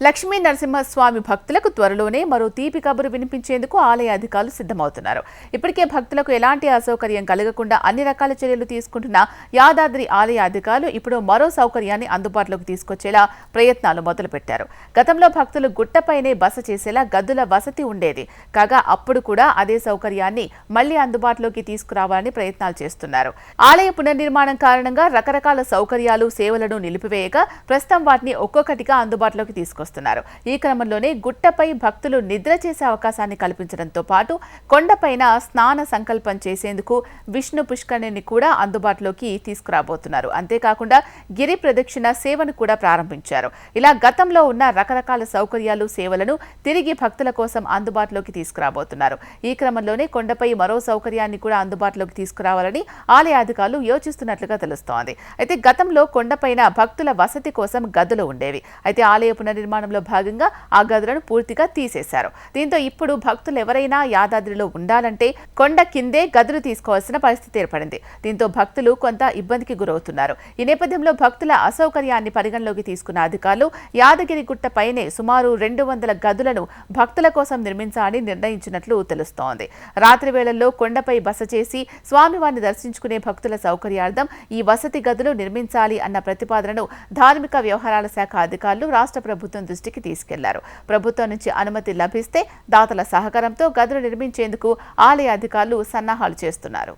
లక్ష్మీ నరసింహస్వామి భక్తులకు త్వరలోనే మరో తీపి కబురు వినిపించేందుకు ఆలయ అధికారులు సిద్ధమవుతున్నారు. ఇప్పటికే భక్తులకు ఎలాంటి అసౌకర్యం కలగకుండా అన్ని రకాల చర్యలు తీసుకుంటున్న యాదాద్రి ఆలయ అధికారులు ఇప్పుడు మరో సౌకర్యాన్ని అందుబాటులోకి తీసుకొచ్చేలా ప్రయత్నాలు మొదలుపెట్టారు. గతంలో భక్తులు గుట్టపైనే బస చేసేలా గదుల వసతి ఉండేది. కాగా అప్పుడు కూడా అదే సౌకర్యాన్ని మళ్ళీ అందుబాటులోకి తీసుకురావాలని ప్రయత్నాలు చేస్తున్నారు. ఆలయ పునర్నిర్మాణం కారణంగా రకరకాల సౌకర్యాలు సేవలను నిలిపివేయగా ప్రస్తుతం వాటిని ఒక్కొక్కటిగా అందుబాటులోకి వస్తున్నారు ఈ క్రమంలోనే గుట్టపై భక్తులు నిద్ర చేసే అవకాశాన్ని కల్పించడంతో పాటు కొండపైన స్నాన సంకల్పం చేసేందుకు విష్ణు పుష్కరిణిని కూడా అందుబాటులోకి తీసుకురాబోతున్నారు. అంతేకాకుండా గిరి ప్రదక్షిణ సేవను కూడా ప్రారంభించారు. ఇలా గతంలో ఉన్న రకరకాల సౌకర్యాలు సేవలను తిరిగి భక్తుల కోసం అందుబాటులోకి తీసుకురాబోతున్నారు. ఈ క్రమంలోనే కొండపై మరో సౌకర్యాన్ని కూడా అందుబాటులోకి తీసుకురావాలని ఆలయ అధికారులు యోచిస్తున్నట్లుగా తెలుస్తోంది. అయితే గతంలో కొండపైన భక్తుల వసతి కోసం గదులు ఉండేవి. అయితే ఆలయ నిర్మాణంలో భాగంగా ఆ గదులను పూర్తిగా తీసేశారు. దీంతో ఇప్పుడు భక్తులు ఎవరైనా యాదాద్రిలో ఉండాలంటే కొండ కిందే గదులు తీసుకోవాల్సిన పరిస్థితి ఏర్పడింది. దీంతో భక్తులు కొంత ఇబ్బందికి గురవుతున్నారు. ఈ నేపథ్యంలో భక్తుల అసౌకర్యాన్ని పరిగణలోకి తీసుకున్న అధికారులు యాదగిరి గుట్ట పైనే సుమారు రెండు వందల గదులను భక్తుల కోసం నిర్మించాలని నిర్ణయించినట్లు తెలుస్తోంది. రాత్రి వేళల్లో కొండపై బస చేసి స్వామివారిని దర్శించుకునే భక్తుల సౌకర్యార్థం ఈ వసతి గదులు నిర్మించాలి అన్న ప్రతిపాదనను ధార్మిక వ్యవహారాల శాఖ అధికారులు రాష్ట్ర ప్రభుత్వం దృష్టికి తీసుకెళ్ళారు. ప్రభుత్వం నుంచి అనుమతి లభిస్తే దాతల సహకారంతో గదులు నిర్మించేందుకు ఆలయ అధికారులు సన్నాహాలు చేస్తున్నారు.